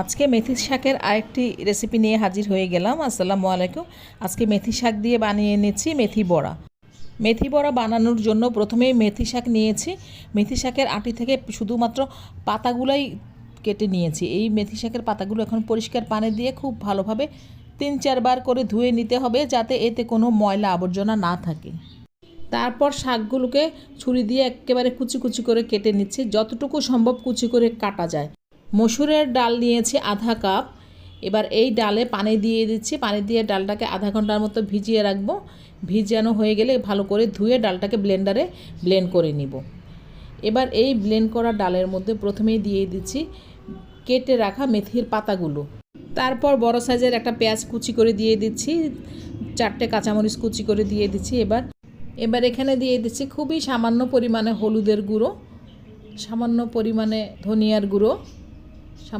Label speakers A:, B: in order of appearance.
A: আজকে মেথি শাকের আরেকটি রেসিপি নিয়ে হাজির হয়ে গেলাম। আসসালামু আলাইকুম। আজকে মেথি শাক দিয়ে বানিয়ে এনেছি মেথি বড়া। মেথি বড়া বানানোর জন্য প্রথমেই মেথি শাক নিয়েছি। মেথি শাকের আটি থেকে শুধুমাত্র পাতাগুলাই কেটে নিয়েছি। এই মেথি শাকের পাতাগুলো এখন পরিষ্কার পানি দিয়ে খুব ভালোভাবে তিন চারবার করে ধুয়ে নিতে হবে যাতে এতে কোনো ময়লা আবর্জনা না থাকে। তারপর শাকগুলোকে ছুরি দিয়ে একেবারে কুচি কুচি করে কেটে নিচ্ছি। যতটুকু সম্ভব কুচি করে কাটা যায়। মসুরের ডাল নিয়েছি আধা কাপ। এবার এই ডালে পানি দিয়ে দিচ্ছি। পানি দিয়ে ডালটাকে আধা ঘণ্টার মতো ভিজিয়ে রাখব। ভিজানো হয়ে গেলে ভালো করে ধুয়ে ডালটাকে ব্লেন্ডারে ব্লেন্ড করে নিব। এবার এই ব্লেন্ড করা ডালের মধ্যে প্রথমেই দিয়ে দিচ্ছি কেটে রাখা মেথির পাতাগুলো। তারপর বড় সাইজের একটা পেঁয়াজ কুচি করে দিয়ে দিচ্ছি। চারটে কাঁচামরিচ কুচি করে দিয়ে দিচ্ছি এবার। এবার এখানে দিয়ে দিচ্ছি খুবই সামান্য পরিমাণে হলুদের গুঁড়ো, সামান্য পরিমাণে ধনিয়ার গুঁড়ো। chama